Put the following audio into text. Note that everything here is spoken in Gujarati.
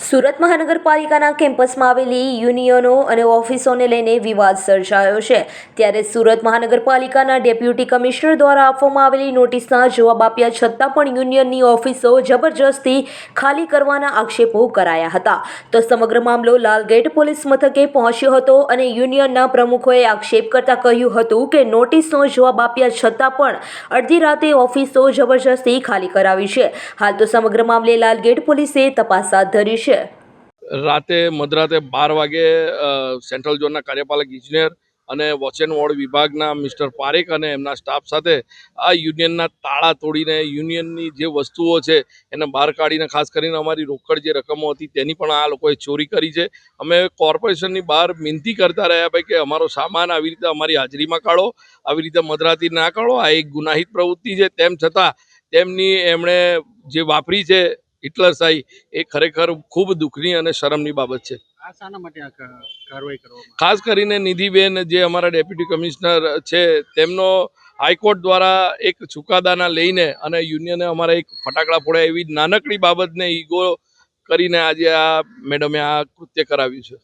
સુરત મહાનગરપાલિકાના કેમ્પસમાં આવેલી યુનિયનો અને ઓફિસોને લઈને વિવાદ સર્જાયો છે. ત્યારે સુરત મહાનગરપાલિકાના ડેપ્યુટી કમિશનર દ્વારા આપવામાં આવેલી નોટિસના જવાબ આપ્યા છતાં પણ યુનિયનની ઓફિસો જબરજસ્તી ખાલી કરવાના આક્ષેપો કરાયા હતા. તો સમગ્ર મામલો લાલગેટ પોલીસ મથકે પહોંચ્યો હતો અને યુનિયનના પ્રમુખોએ આક્ષેપ કરતા કહ્યું હતું કે નોટિસનો જવાબ આપ્યા છતાં પણ અડધી રાતે ઓફિસો જબરજસ્તી ખાલી કરાવી છે. હાલ તો સમગ્ર મામલે લાલગેટ પોલીસે તપાસ હાથ ધરી છે. રાતે મધરાતે બાર વાગે સેન્ટ્રલ ઝોનના કાર્યપાલક ઇજનેર અને વોચ એન્ડ વોર્ડ વિભાગના મિસ્ટર પારેખ અને એમના સ્ટાફ સાથે આ યુનિયનના તાળા તોડીને યુનિયનની જે વસ્તુઓ છે, એને બહાર કાઢીને, ખાસ કરીને અમારી રોકડ જે રકમો હતી, તેની પણ આ લોકોએ ચોરી કરી છે. અમે કોર્પોરેશનની બહાર મિનતી કરતા રહ્યા ભાઈ કે અમારો સામાન આવી રીતે અમારી હાજરીમાં કાઢો, આવી રીતે મધરાતી ના કાઢો. આ એક ગુનાહિત પ્રવૃત્તિ છે. તેમ છતાં, તેમની એમણે જે વાપરી છે હિટલરશાહી એ ખરેખર ખૂબ દુઃખની અને શરમની બાબત છે. ખાસ કરીને નિધિબેન જે અમારા ડેપ્યુટી કમિશનર છે તેમનો હાઈકોર્ટ દ્વારા એક ચુકાદાના લઈને અને યુનિયને અમારા એક ફટાકડા ફોડ્યા એવી નાનકડી બાબતને ઈગો કરીને આજે આ મેડમે આ કૃત્ય કરાવ્યું છે.